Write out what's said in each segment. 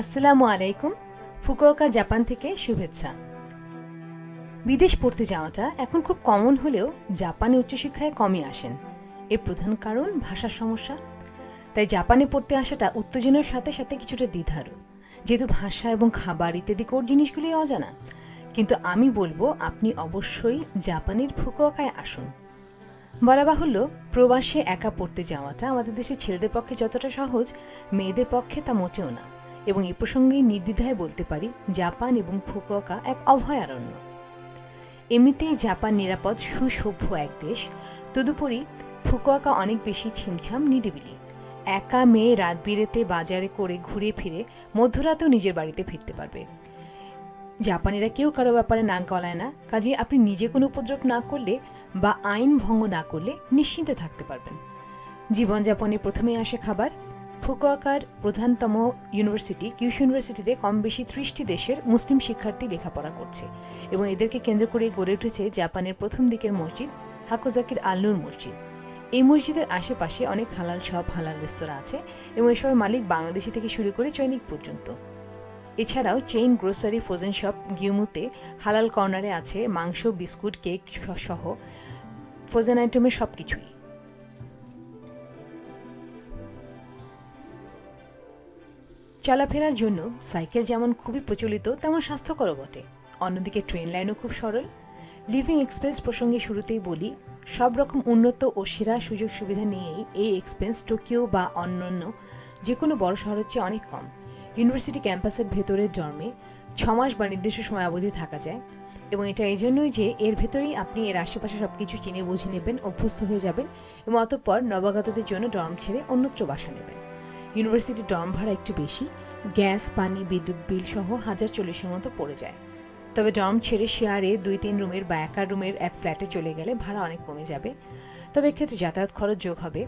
আসসালামু আলাইকুম, Fukuoka Japan থেকে শুভেচ্ছা। বিদেশ পড়তে যাওয়াটা এখন খুব কমন হলেও জাপানে উচ্চশিক্ষায় কমই আসেন। এর প্রধান কারণ ভাষার সমস্যা। তাই জাপানে পড়তে আসাটা উত্তেজনার সাথে সাথে কিছুটা দ্বিধারও যেহেতু ভাষা এবং খাবার ইত্যাদি কোর জিনিসগুলি অজানা। কিন্তু আমি বলব, আপনি অবশ্যই জাপানের ফুকুওকায় আসুন। বলা বাহুল্য, প্রবাসে একা পড়তে যাওয়াটা আমাদের দেশের ছেলেদের পক্ষে যতটা সহজ, মেয়েদের পক্ষে তা মোটেও না। এবং এ প্রসঙ্গে নির্দ্বিধায় বলতে পারি, জাপান এবং ফুকুওকা এক অভয়ারণ্য। এমনিতেই জাপান নিরাপদ, সুসভ্য এক দেশ। তদুপরি ফুকুওকা অনেক বেশি ছিমছাম, নিরিবিলি। একা মেয়ে রাত বিরেতে বাজারে করে ঘুরে ফিরে মধ্যরাতেও নিজের বাড়িতে ফিরতে পারবে। জাপানিরা কেউ কারও ব্যাপারে না গলায় না, কাজে আপনি নিজে কোনো উপদ্রব না করলে বা আইন ভঙ্গ না করলে নিশ্চিন্তে থাকতে পারবেন। জীবনযাপনে প্রথমে আসে খাবার ফুকুয়াকার প্রধানতম ইউনিভার্সিটি, কিউশ ইউনিভার্সিটিতে কম বেশি ত্রিশটি দেশের মুসলিম শিক্ষার্থী লেখাপড়া করছে এবং এদেরকে কেন্দ্র করে গড়ে উঠেছে জাপানের প্রথম দিকের মসজিদ, হাকুজাকির আল্লুর মসজিদ। এই মসজিদের আশেপাশে অনেক হালাল শপ হালাল রেস্তোরাঁ আছে এবং এসবের মালিক বাংলাদেশি থেকে শুরু করে চৈনিক পর্যন্ত। এছাড়াও চেইন গ্রোসারি, ফ্রোজেন শপ গিউমুতে হালাল কর্নারে আছে মাংস, বিস্কুট, কেক সহ ফ্রোজেন আইটেমের সব কিছুই চলাফেরার জন্য সাইকেল যেমন খুবই প্রচলিত, তেমন স্বাস্থ্যকরও বটে। অন্যদিকে ট্রেন লাইনও খুব সরল। লিভিং এক্সপ্রেস প্রসঙ্গে শুরুতেই বলি, সব রকম উন্নত ও সেরা সুযোগ সুবিধা নিয়েই এই এক্সপেন্স টোকিও বা অন্যান্য যে কোনো বড় শহরের চেয়ে অনেক কম। ইউনিভার্সিটি ক্যাম্পাসের ভেতরের ডর্মে ছমাস বা নির্দিষ্ট সময় অবধি থাকা যায় এবং এটা এই জন্যই যে এর ভেতরেই আপনি এর আশেপাশে সব কিছু চিনে বুঝে নেবেন, অভ্যস্ত হয়ে যাবেন এবং অতঃপর নবাগতদের জন্য ডর্ম ছেড়ে অন্যত্র বাসা নেবেন। ইউনিভার্সিটির ডর্ম ভাড়া একটু বেশি, গ্যাস, পানি, বিদ্যুৎ বিল সহ হাজার চল্লিশের মতো পড়ে যায়। তবে ডর্ম ছেড়ে শেয়ারে দুই তিন রুমের বা একা রুমের এক ফ্ল্যাটে চলে গেলে ভাড়া অনেক কমে যাবে। তবে এক্ষেত্রে যাতায়াত খরচ যোগ হবে।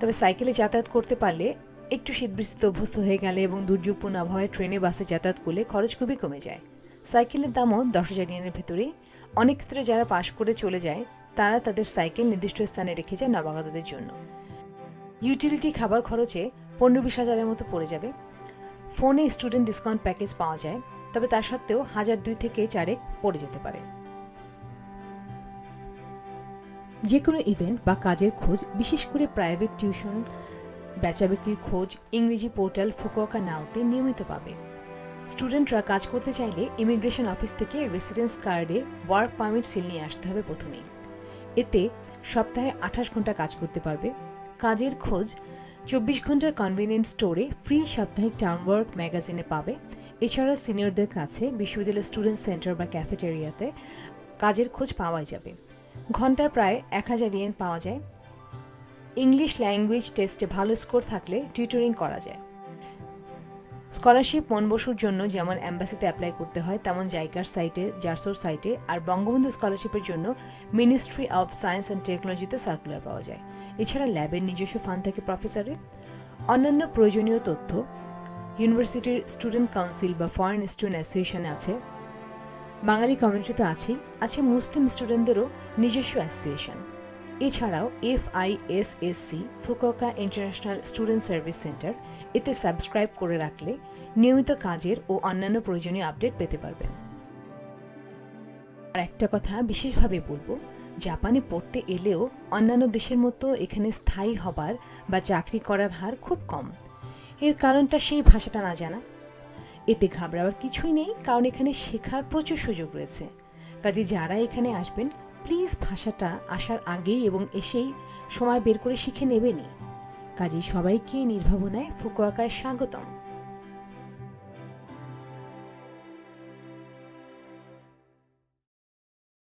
তবে সাইকেলে যাতায়াত করতে পারলে একটু শীতবৃষ্টিতে অভ্যস্ত হয়ে গেলে এবং দুর্যোগপূর্ণ আবহাওয়ায় ট্রেনে, বাসে যাতায়াত করলে খরচ খুবই কমে যায়। সাইকেলের দামও দশ হাজার ইয়েনের ভেতরেই অনেক ক্ষেত্রে যারা পাশ করে চলে যায়, তারা তাদের সাইকেল নির্দিষ্ট স্থানে রেখে যায় নবাগতদের জন্য। ইউটিলিটি খাবার খরচে পনেরো বিশ হাজারের মতো পড়ে যাবে। ফোনে স্টুডেন্ট ডিসকাউন্ট প্যাকেজ পাওয়া যায়, তবে তা সত্ত্বেও হাজার দুই থেকে চারেক পড়ে যেতে পারে। যে কোনো ইভেন্ট বা কাজের খোঁজ, বিশেষ করে প্রাইভেট টিউশন বেচা বিক্রির খোঁজ, ইংরেজি পোর্টাল ফুকুওকা নাওতে নিয়মিত পাবে। স্টুডেন্টরা কাজ করতে চাইলে ইমিগ্রেশন অফিস থেকে রেসিডেন্স কার্ডে ওয়ার্ক পারমিট সিল নিয়ে আসতে হবে প্রথমেই। এতে সপ্তাহে আঠাশ ঘণ্টা কাজ করতে পারবে। কাজের খোঁজ চব্বিশ ঘণ্টার কনভিনিয়েন্ট স্টোরে ফ্রি সাপ্তাহিক টাউনওয়ার্ক ম্যাগাজিনে পাবে। এছাড়া সিনিয়রদের কাছে বিশ্ববিদ্যালয়ের স্টুডেন্ট সেন্টার বা ক্যাফেটেরিয়াতে কাজের খোঁজ পাওয়াই যাবে। ঘন্টায় প্রায় এক হাজার ইয়েন পাওয়া যায়। ইংলিশ ল্যাঙ্গুয়েজ টেস্টে ভালো স্কোর থাকলে টিউটরিং করা যায়। স্কলারশিপ মন বসুর জন্য যেমন অ্যাম্বাসিতে অ্যাপ্লাই করতে হয়, তেমন জাইকার সাইটে, জারসোর সাইটে আর বঙ্গবন্ধু স্কলারশিপের জন্য মিনিস্ট্রি অফ সায়েন্স অ্যান্ড টেকনোলজিতে সার্কুলার পাওয়া যায়। এছাড়া ল্যাবের নিজস্ব ফান্ড থাকে প্রফেসরের। অন্যান্য প্রয়োজনীয় তথ্য, ইউনিভার্সিটির স্টুডেন্ট কাউন্সিল বা ফরেন স্টুডেন্ট অ্যাসোসিয়েশনে আছে। বাঙালি কমিউনিটিতে আছেই আছে মুসলিম স্টুডেন্টদেরও নিজস্ব অ্যাসোসিয়েশন। এছাড়াও F I S S C Fukuoka international student service centre এতে সাবস্ক্রাইব করে রাখলে নিয়মিত কাজের ও অন্যান্য প্রয়োজনীয় আপডেট পেতে পারবেন। আর একটা কথা বিশেষভাবে বলব, জাপানে পড়তে এলেও অন্যান্য দেশের মতো এখানে স্থায়ী হবার বা চাকরি করার হার খুব কম। এর কারণটা সেই ভাষাটা না জানা। এতে ঘাবড়াবার কিছুই নেই, কারণ এখানে শেখার প্রচুর সুযোগ রয়েছে। কাজে যারা এখানে আসবেন প্লিজ ভাষাটা আসার আগেই এবং এসেই সময় বের করে শিখে নেবেনি কাজেই সবাইকে নির্ভাবনায় ফুকুয়াকায় স্বাগতম।